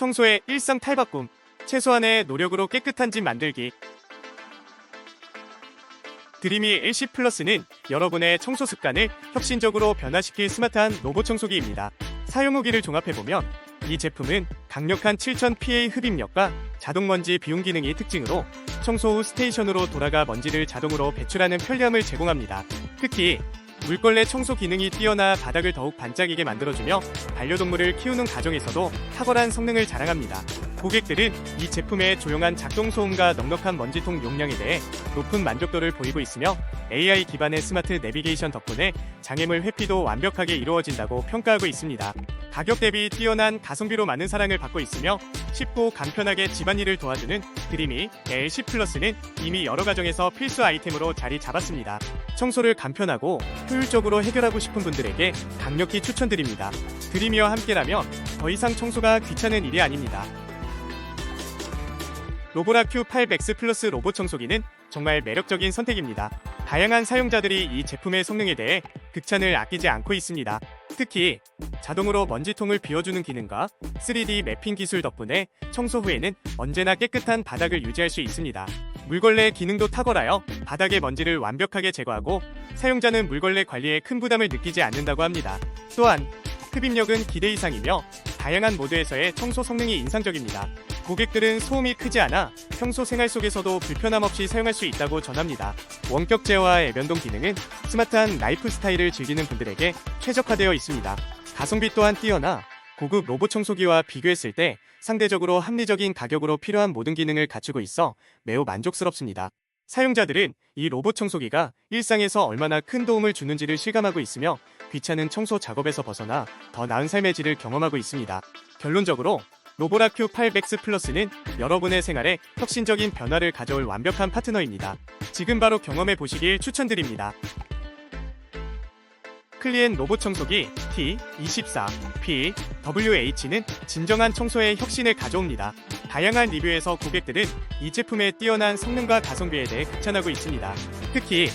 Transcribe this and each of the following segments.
청소의 일상 탈바꿈. 최소한의 노력으로 깨끗한 집 만들기. 드리미 LC 플러스는 여러분의 청소 습관을 혁신적으로 변화시킬 스마트한 로봇 청소기입니다. 사용 후기를 종합해보면 이 제품은 강력한 7000 PA 흡입력과 자동 먼지 비움 기능이 특징으로 청소 후 스테이션으로 돌아가 먼지를 자동으로 배출하는 편리함을 제공합니다. 특히 물걸레 청소 기능이 뛰어나 바닥을 더욱 반짝이게 만들어주며 반려동물을 키우는 가정에서도 탁월한 성능을 자랑합니다. 고객들은 이 제품의 조용한 작동 소음과 넉넉한 먼지통 용량에 대해 높은 만족도를 보이고 있으며 AI 기반의 스마트 내비게이션 덕분에 장애물 회피도 완벽하게 이루어진다고 평가하고 있습니다. 가격 대비 뛰어난 가성비로 많은 사랑을 받고 있으며 쉽고 간편하게 집안일을 도와주는 드리미 LC 플러스는 이미 여러 가정에서 필수 아이템으로 자리 잡았습니다. 청소를 간편하고 효율적으로 해결하고 싶은 분들에게 강력히 추천드립니다. 드리미와 함께라면 더 이상 청소가 귀찮은 일이 아닙니다. 로보라 Q8 맥스 플러스 로봇 청소기는 정말 매력적인 선택입니다. 다양한 사용자들이 이 제품의 성능에 대해 극찬을 아끼지 않고 있습니다. 특히 자동으로 먼지통을 비워주는 기능과 3D 매핑 기술 덕분에 청소 후에는 언제나 깨끗한 바닥을 유지할 수 있습니다. 물걸레 기능도 탁월하여 바닥의 먼지를 완벽하게 제거하고 사용자는 물걸레 관리에 큰 부담을 느끼지 않는다고 합니다. 또한 흡입력은 기대 이상이며 다양한 모드에서의 청소 성능이 인상적입니다. 고객들은 소음이 크지 않아 평소 생활 속에서도 불편함 없이 사용할 수 있다고 전합니다. 원격 제어와 애변동 기능은 스마트한 라이프 스타일을 즐기는 분들에게 최적화되어 있습니다. 가성비 또한 뛰어나 고급 로봇 청소기와 비교했을 때 상대적으로 합리적인 가격으로 필요한 모든 기능을 갖추고 있어 매우 만족스럽습니다. 사용자들은 이 로봇 청소기가 일상에서 얼마나 큰 도움을 주는지를 실감하고 있으며 귀찮은 청소 작업에서 벗어나 더 나은 삶의 질을 경험하고 있습니다. 결론적으로 로보라 Q8 맥스 플러스는 여러분의 생활에 혁신적인 변화를 가져올 완벽한 파트너입니다. 지금 바로 경험해 보시길 추천드립니다. 클리엔 로봇 청소기 T24P WH는 진정한 청소의 혁신을 가져옵니다. 다양한 리뷰에서 고객들은 이 제품의 뛰어난 성능과 가성비에 대해 극찬하고 있습니다. 특히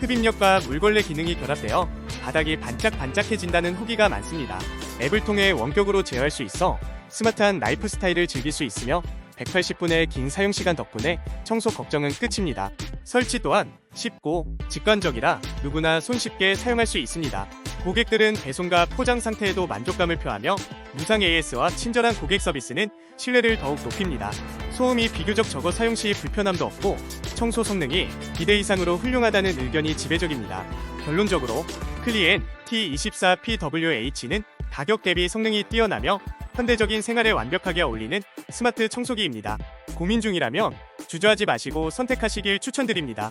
흡입력과 물걸레 기능이 결합되어 바닥이 반짝반짝해진다는 후기가 많습니다. 앱을 통해 원격으로 제어할 수 있어 스마트한 라이프 스타일을 즐길 수 있으며 180분의 긴 사용 시간 덕분에 청소 걱정은 끝입니다. 설치 또한 쉽고 직관적이라 누구나 손쉽게 사용할 수 있습니다. 고객들은 배송과 포장 상태에도 만족감을 표하며 무상 AS와 친절한 고객 서비스는 신뢰를 더욱 높입니다. 소음이 비교적 적어 사용 시 불편함도 없고 청소 성능이 기대 이상으로 훌륭하다는 의견이 지배적입니다. 결론적으로 클리엔 T24PWH는 가격 대비 성능이 뛰어나며 현대적인 생활에 완벽하게 어울리는 스마트 청소기입니다. 고민 중이라면 주저하지 마시고 선택하시길 추천드립니다.